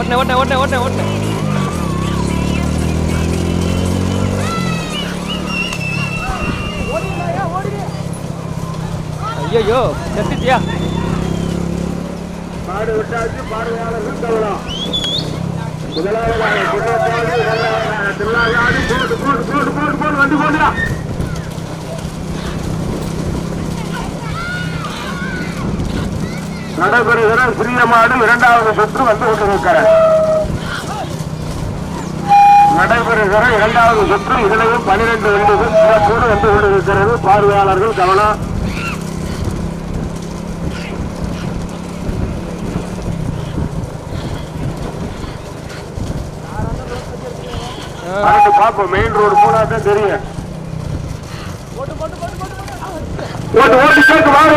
ஓட்டனே ஓட்டனே ஓட்டனே ஓட்டனே ஓட்டனே ஐயோ செத்துட்டியா? பாடு விட்டாச்சு பார்வையாளர்கள் கவனம் முதலாவதாக குற்றப்பாடு இரண்டாவதாக போட்டு போட்டு போட்டு போட்டு போட்டு வண்டி போடுறா நடைபெறுகிற சிறிய மாடு இரண்டாவது சுற்று வந்து கொண்டிருக்கிறார். நடைபெறுகிற இரண்டாவது சுற்று இதிலையும் பனிரெண்டு வண்டிகள் சிறப்போடு வந்து கொண்டிருக்கிறது. பார்வையாளர்கள் கவனம் பார்ப்போம். மெயின் ரோடு போனா தான் தெரியும். ஓட்டு ஓட்டு கேட்டு வாங்க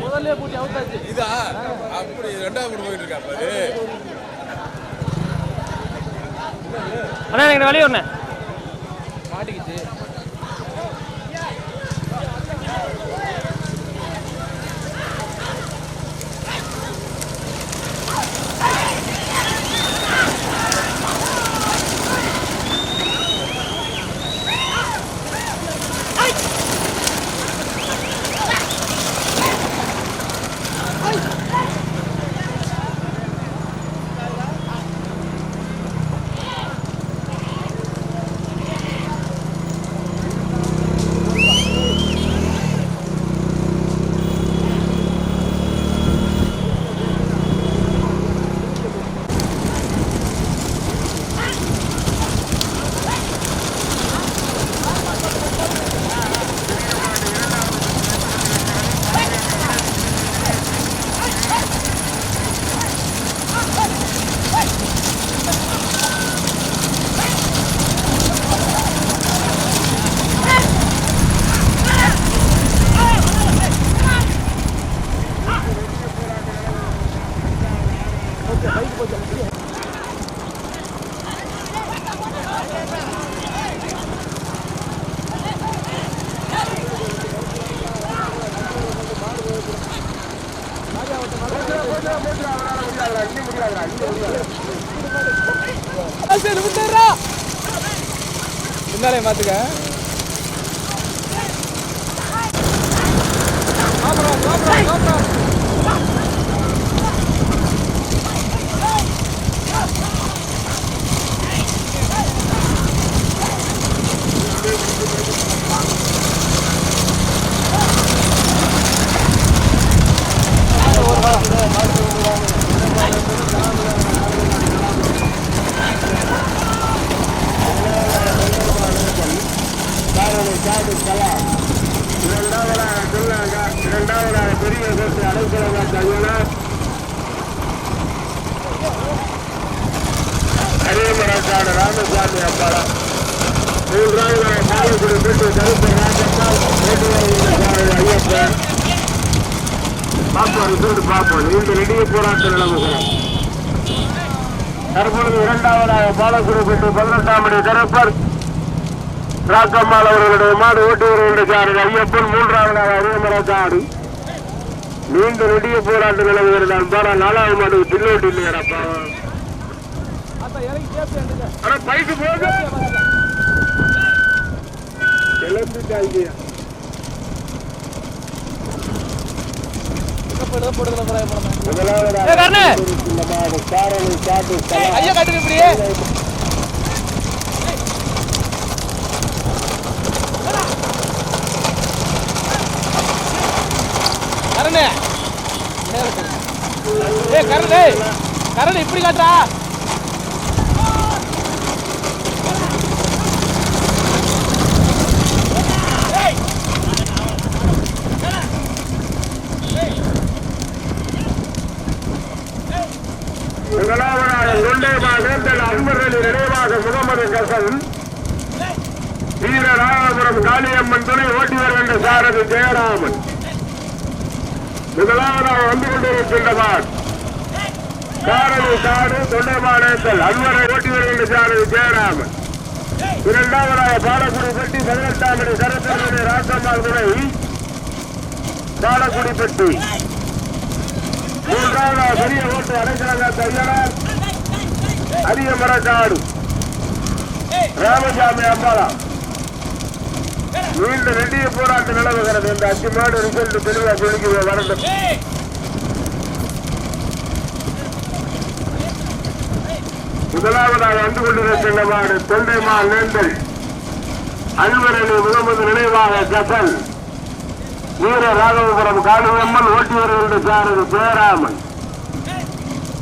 முதல்ல பூட்டி அவுத்தாச்சு இதா? அப்படி ரெண்டாவது கூட போயிட்டு இருக்கா பாரு. அண்ணா எனக்கு வெளியே வரண்ணே மாட்டிக்கிச்சு. ராமசாமி அப்பாடம் மூன்றாவதாக பெற்று ஐயப்பன் ரிசல்ட் பார்ப்போம் இந்த நெடிய போராட்ட நிலவுகிறோம் தற்பொழுது இரண்டாவதாக பாலக்குடி பெற்று பதினெட்டாம் படி கருப்பர் ராக்கம்மாள் அவர்களுடைய மாடு ஓட்டுவர்களுடைய சாரதி ஐயப்பன் மூன்றாவதாக அரியமரக்காடு நீண்ட நெடிய போராட்ட நிலவுகிறது. அன்பான நாலாவது மாடு பின்னோட்டு இல்லையாப்பா ஆனா பைக்கு போக கிளம்பிட்டாங்க கருணு! காரணி ஐயா இப்படியே. ஏய் கரடு ஏய் கரடு இப்படி காட்டுறா முதலாவதாக தொண்டைமாக தன் அன்பர்களின் நினைவாக முகமது கசன் வீரராமபுரம் காளியம்மன் துணை ஓட்டி வருகின்ற சாரதி ஜெயராமன். முதலாவதாக வந்து கொண்டிருக்கின்றவர் காரணி காடு தொண்டைமானேத்தல் அன்பரை ஓட்டி வருகின்ற சாரதி ஜெயராமன். இரண்டாவதாக பாலக்குடி பெட்டி பதினெட்டாம் அடி சரத்தரமணி ராசம்மாள் துணை பாலக்குடி பெட்டி. மூன்றாவதாக பெரிய ஓட்டு அடைக்கலங்க தையனார் அரிய மரக்காடு ராமசாமி அம்பாளா மீண்டும் ரெண்டிய போராட்டம் நிலவுகிறது இந்த அஞ்சு மாடு ரிசல்ட் தெளிவாக சொல்லிக்க வரட்டும் முதலாவதாக வந்து கொண்டிருக்கின்ற மாடு தொண்டைமா நேந்தல். அல்வரணி முகமது நினைவாக கசல். வீர ராகவபுரம் காளியம்மன் ஓட்டி வருகின்ற சாரது ஜெயராமன்.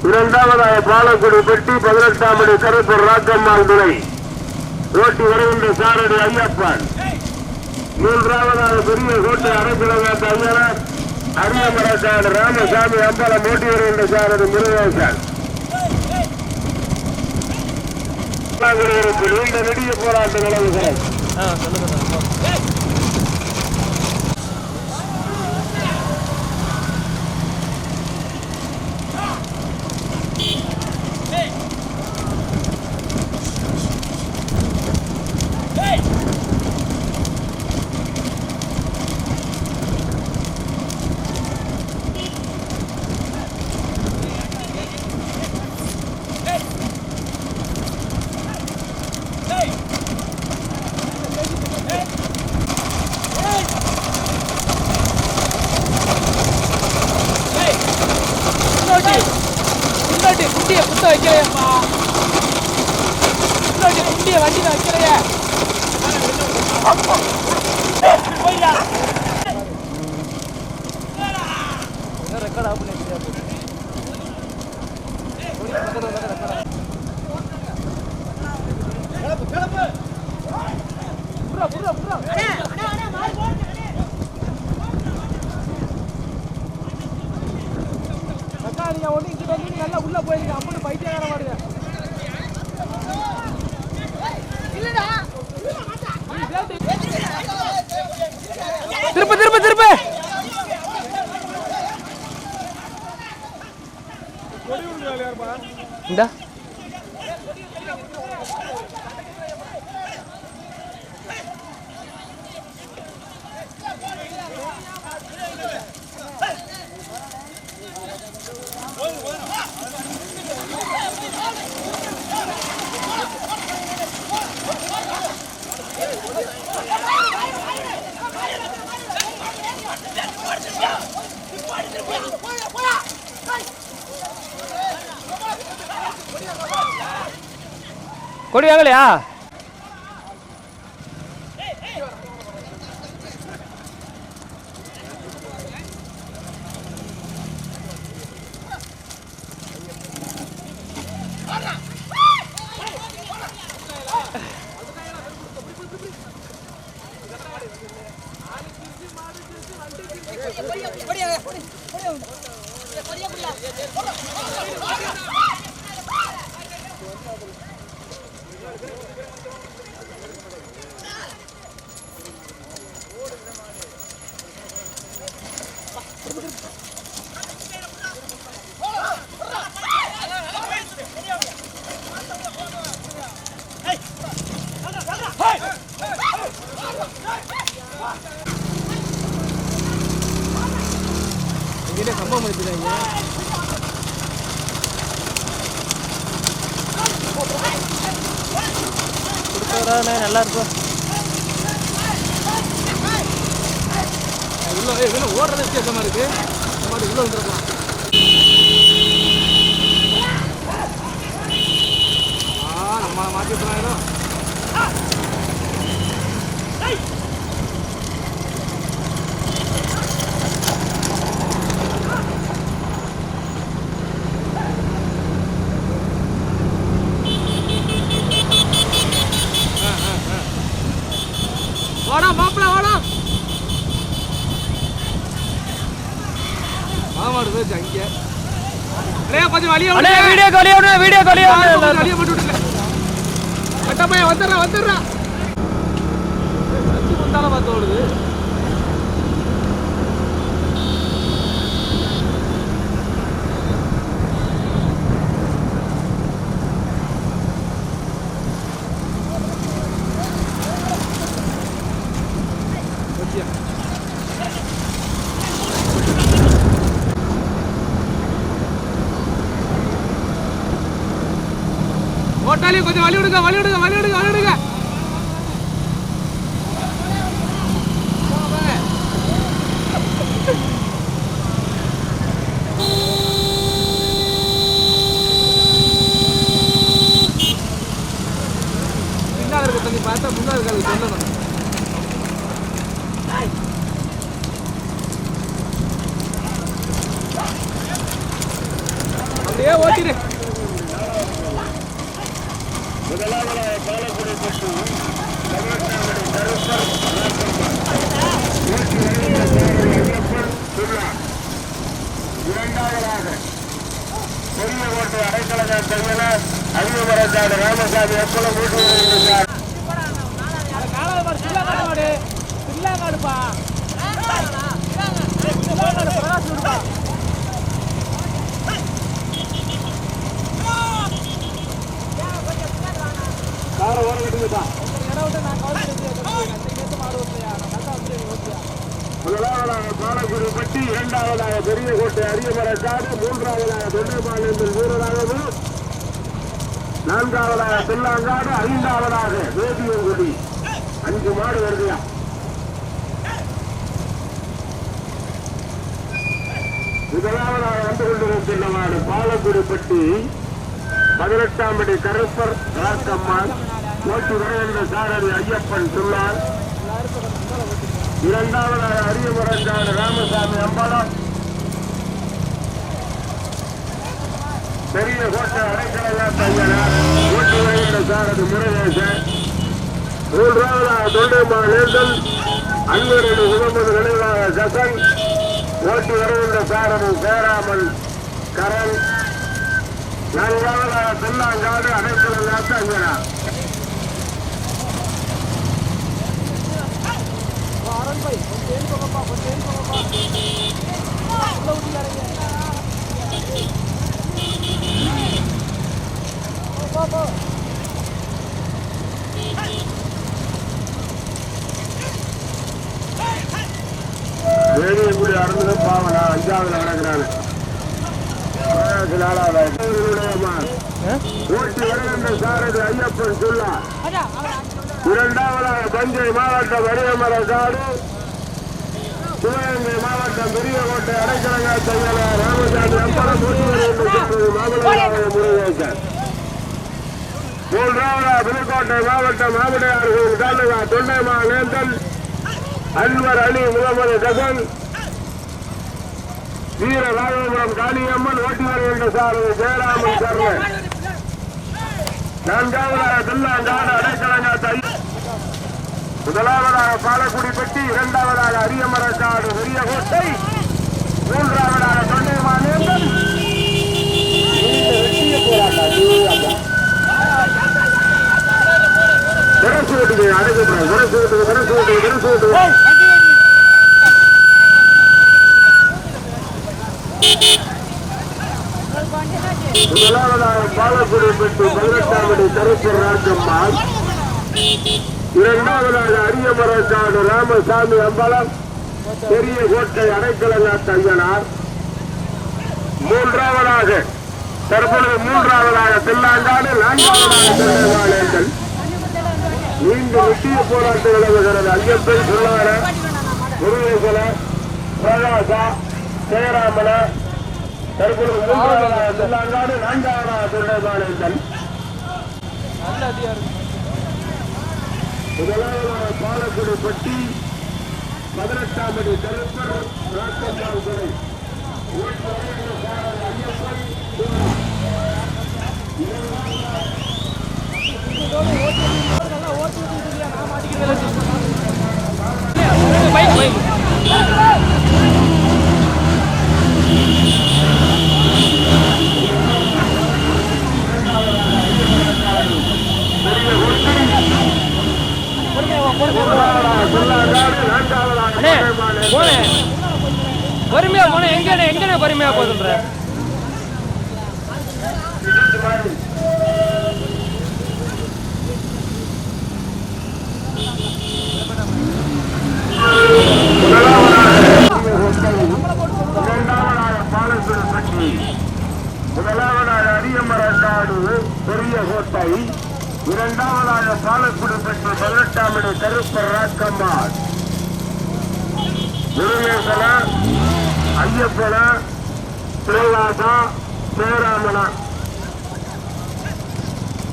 இரண்டாவதாக பாலக்குடி பெட்டி பதினெட்டாம் மணி கருப்பூர் ராக்கம்மாள் துறை. ஓட்டி வருகின்ற சாரடி ஐயப்பன். மூன்றாவதாக பெரிய கோட்டை அரசியலகாத்த ஐயனார் அரியமரக்காடு ராமசாமி அம்பலம் ஓட்டி வருகின்ற சாரதி முருகேசன். நீண்ட நெடிய போராட்டம் நிலவுகிறது இந்த. கொடி வாங்கலையா நல்லா இருக்கும் உள்ள வெளில ஓடுறது வித்தியாசமா இருக்கு இந்த மாதிரி உள்ள வந்துருக்கலாம் ஆ நம்மளை மாற்றி போனாயிடும் கொஞ்சம் வழியா அண்ணே விடுங்க. வீடியோ காலியா வீடியோ காலியா கொஞ்சம் வழியா போட்டு விட்டுருங்க. கட்டப்பையன் வந்துடுறா வந்துடுறா. அஞ்சு முந்தால பார்த்து ஓடுது. ஓட்டாளி கொஞ்சம் வழி விடுங்க வழி விடுங்க வழி விடுங்க வழி விடுங்க பின்னால் இருக்க தண்ணி பார்த்தா முன்னாள் இருக்காது சொல்லணும் அப்படியே ஓட்டிடு முதலாவதாக பாலக்குடி பட்டு தமிழ்நாடு கருப்பர் நூற்றி ஐம்பத்தி ஐயப்பன் சுல்லா இரண்டாவதாக பெரிய கோட்டை அடைக்கலக தலைவர் அதிகமரத்தாடு ராமசாமி எப்பளம் வீட்டு வருகிறார் காலாவது மாடு சில்லாக்காடு மாடு சில்லாக்காடுப்பா சில்லாக்காடு பிரகாஷ் விடுப்பா காரை ஓர விட்டுங்கப்பா இடம் விட்டு நான் கவலை மாடு? ஓட்டியா நான் கரெக்டாக வந்து ஓட்டியா முதலாவதாக பாலக்குடி பட்டி இரண்டாவதாக பெரிய கோட்டை அரியமரக்காடு மூன்றாவதாக தொண்டைமாநிலத்தில் வீரராகவும் நான்காவதாக பில்லாங்காடு ஐந்தாவதாக வேதியங்குடி. அஞ்சு மாடு வருதுயா? முதலாவதாக வந்து கொண்டிருக்கின்ற மாடு பாலக்குடி பட்டி பதினெட்டாம் படி கருப்பர் ராக்கம்மாள் ஓட்டி வருகின்ற சாரதி ஐயப்பன் சொன்னார். இரண்டாவதாக அரியமுரஞ்சாடு ராமசாமி அம்பலம் பெரிய கோட்டை அடைக்கலையா சார் அது முருகேசன் மூன்றாவதாக தொண்டைமா நேர்தல் அன்பரடி முகமது நினைவாக ஜசன் ஓட்டி வருகின்ற சாரதி சேராமன் கரண் நான்காவதாக தெல்லாங்காடு அடைக்கலையா தையனார் அரண் பை கொஞ்சம் கொஞ்சம் உள்ள போ வேதியங்குடி அறந்து பாவனா அஞ்சாவது நடக்கிறாங்க ஓட்டி வருகின்ற சாரதி ஐயப்பன் சொல்லா இரண்டாவதாக தஞ்சை மாவட்டம் அரியமர சாடு சிவகங்கை மாவட்டம் பெரியகோட்டை அடைக்கலங்கா தையல ராமசாமி அம்பலம் மாமல்லராய முருகேசன். மூன்றாவதாக புதுக்கோட்டை மாவட்டம் மாவட்டையார் தாலுகா தொண்டைமா நேந்தன் அன்வர் அலி முகமது கசன் வீர ராகவபுரம் காளியம்மன் ஓட்டி வருகின்ற சார் ஜெயராமன் சார் நான்காவதாக தில்லாங்காடு அடைக்கலங்கா முதலாவதாக பாலக்குடி பெட்டி இரண்டாவதாக அரியமரக்காடு பெரிய கோட்டை மூன்றாவதாக தொண்டைமா நேந்தல் விரசு ஓட்டுங்க அடைக்கப்படுறோம் விரசு ஓட்டுங்க விரசு ஓட்டுங்க விரசு ஓட்டுங்க முதலாவதாக பாலக்குடி ராஜம்மாள். இரண்டாவதாக அரியமரக்காடு ராமசாமி அம்பலம் பெரிய கோட்டை அடைக்கலங்கா தங்கனார். மூன்றாவதாக தற்பொழுது மூன்றாவதாக தில்லாங்காடு நான்காவதாக தில்லைவாளர்கள் மீண்டும் முக்கிய போராட்டம் நிலவுகிறது ஐயப்பன் சொல்லார முருகேசன பிரகாசா ஜெயராமன தற்பொழுது மூன்றாவதாக தில்லாங்காடு நான்காவதாக தில்லைவாளர்கள் நல்ல பாலக்குடி பட்டி பதினெட்டாம் அடி கருப்பர் ராக்கம்மாள் துறை நல்லா ஓட்டு நான் மாட்டிக்கிறேன் பைக் பைக் பொறுமையா போன எங்க எங்க பொறுமையா போதுன்ற Thank you. அரியமரக்காடு பெரிய கோட்டை. இரண்டாவதாக பாலக்குடிப்பட்டி பதினெட்டாம் இடம் கருப்பர் ராக்கம்மாள். முருகேசன ஐயப்பன பிரகலாதா சேராமனா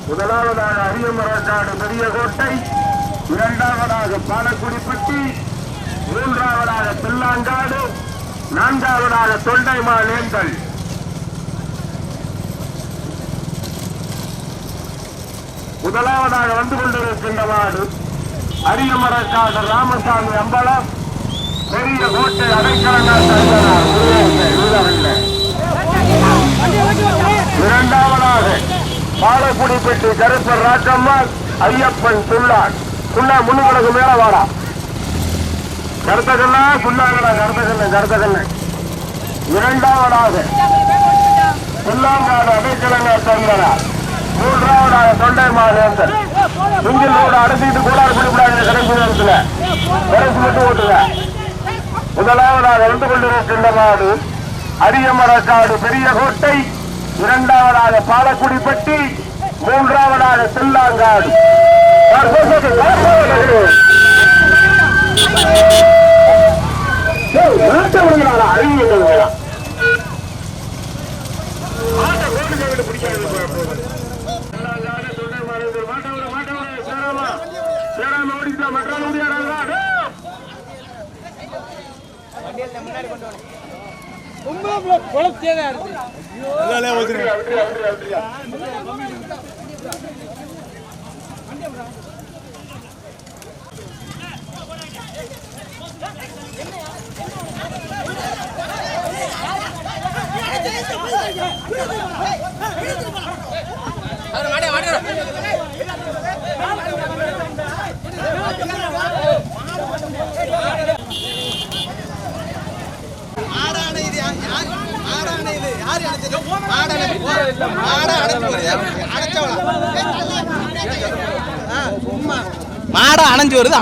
முதலாவதாக அரியமரக்காடு பெரிய கோட்டை. இரண்டாவதாக பாலக்குடிப்பட்டி மூன்றாவதாக பில்லாங்காடு நான்காவதாக தொண்டைமா நேந்தல் முதலாவதாக வந்து கொண்டிருக்கின்ற நாடு அரியமரக்காடு ராமசாமி அம்பலம் பெரிய கோட்டை அடைக்கலங்கள் தருகிறார் இரண்டாவதாக பாலக்குடிப்பட்டி கருப்பர் ராக்கம்மாள் ஐயப்பன் துள்ளான். சுல்லா முன்னுக்கு மேல வாடா. கருத்தகண்ணா சுல்லாங்கடா கருத்தகண்ணன் கருத்தகண்ணன் இரண்டாவதாக சுல்லாங்காடு அடைக்கலங்கள் தந்தனா மூன்றாவதாக தொண்டை மாதேந்தர் இங்கில் ரோடு அடைச்சிட்டு கூடாது பிடிக்கூடாது கடைசி நேரத்தில் கடைசி மட்டும் ஓட்டுங்க. முதலாவதாக வந்து கொண்டிருக்கின்ற நாடு அரியமரக்காடு பெரிய கோட்டை. இரண்டாவதாக பாலக்குடிப்பட்டி மூன்றாவதாக சில்லாங்காடு ரொம்ப குழப்பத்தேதான் இருக்கு. மாடை அணைஞ்சு வருதா.